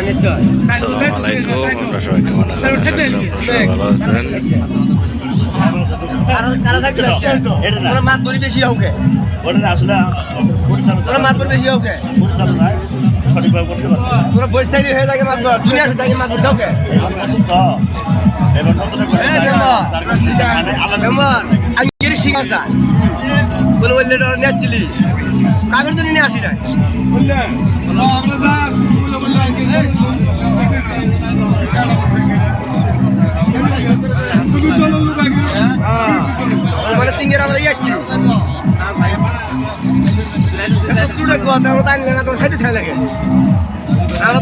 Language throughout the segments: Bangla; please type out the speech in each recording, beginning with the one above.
আসসালামু আলাইকুম আমরা সবাই কেমন আছেন? আশা করি আপনারা সবাই ভালো আছেন। সঠিকভাবে বলে বললে ডর নিয়েছিলি কাগজ তো নিয়ে আসি না। মানে তিনগের আমরা যাচ্ছি। তুই কথা আমরা তাই না তোর খাইতে ছাই লাগে।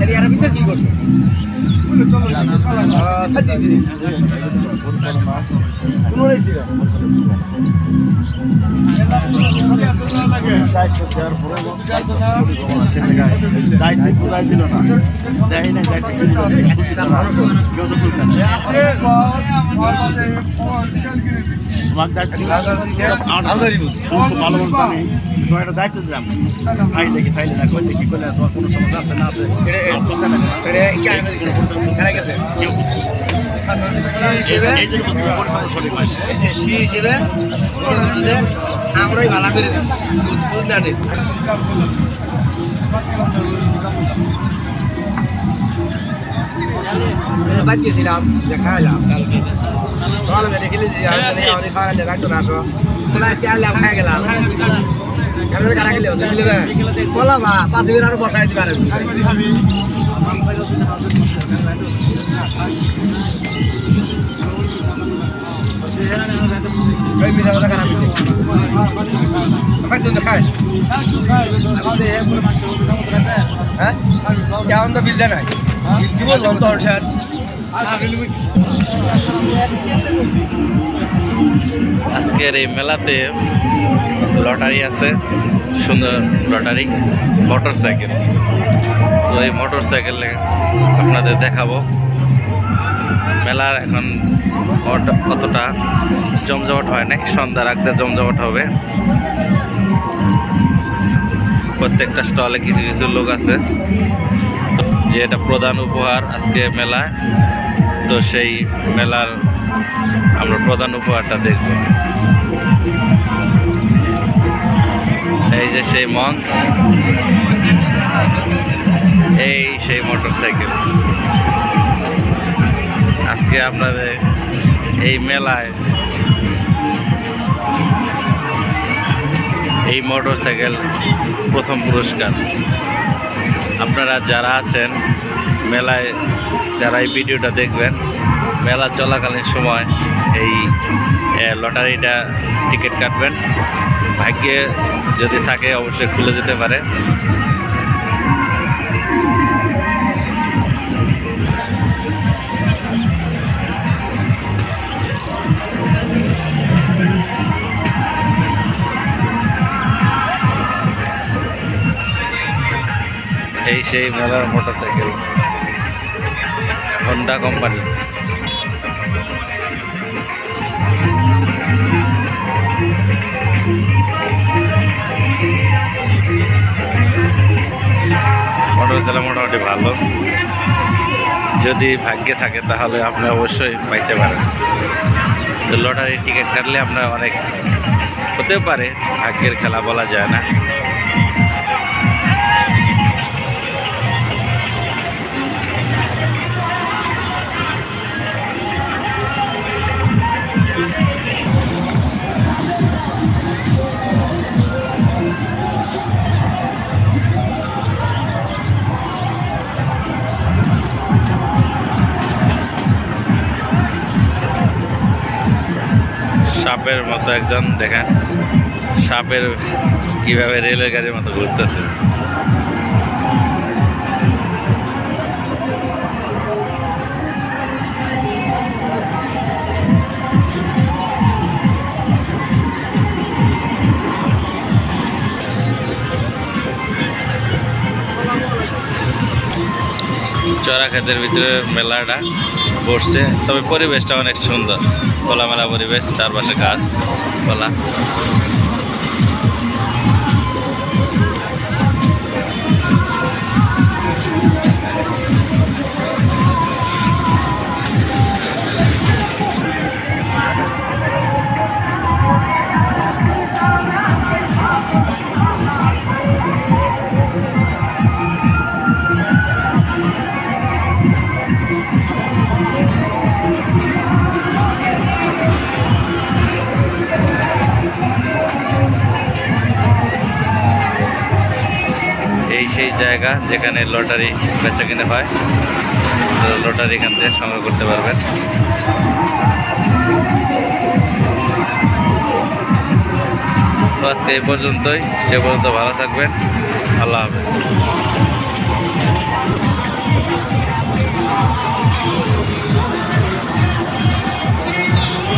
তাহলে এরা ভিতরে কি করছে? দায়িত্ব দিলাম। খাই দেখি করলে তোমার কোনো সমস্যা আছে না আছে? হয়। আমরাই ভালো করে বাদ গেছিলাম যে খাইলাম কালকে। সকালে দেখলি যে আমি গেলে রাখতো না আসো। খাই গেলাম? কেমন তো তো বিল দেয় নাই দিব লন্ত স্যার আজকের এই মেলাতে লটারি আছে, সুন্দর লটারি মোটর সাইকেল তো এই মোটর সাইকেলে আপনাদের দেখাবো। মেলার এখন অত- অতটা জমজমাট হয় না সন্ধ্যা রাখতে জমজমাট হবে। প্রত্যেকটা স্টলে কিছু কিছু লোক আছে। যে এটা প্রধান উপহার আজকে মেলায়। তো সেই মেলার আমরা প্রধান উপহারটা দেখব। এই যে সেই মঞ্চ, এই সেই মোটর সাইকেল আজকে আপনাদের এই মেলায় এই মোটর সাইকেল প্রথম পুরস্কার। আপনারা যারা আছেন, মেলায় যারা এই ভিডিওটা দেখবেন মেলা চলাকালীন সময় এই লটারিটা টিকিট কাটবেন। ভাগ্যে যদি থাকে, অবশ্যই খুলে যেতে পারে। এই সেই মেলার motorcycle Honda company cycle মোটামুটি ভালো। যদি ভাগ্যে থাকে তাহলে আপনি অবশ্যই পাইতে পারেন। লটারির টিকিট কাটলে আপনার অনেক হতেও পারে, ভাগ্যের খেলা বলা যায় না। সাপের মতো একজন দেখেন। সাপের কীভাবে রেলের গাড়ির মতো ঘুরতেছে। চড়া ক্ষেতের ভিতরে মেলাটা। বসছে। তবে পরিবেশটা অনেক সুন্দর। খোলামেলা পরিবেশ চারপাশে গাছ খোলা এই সেই জায়গা যেখানে লটারি বেচা কিনে হয় লটারি এখান থেকে সংগ্রহ করতে পারবেন। তো আজকে এই পর্যন্তই। সে পর্যন্ত ভালো থাকবেন। আল্লাহ হাফেজ। Thank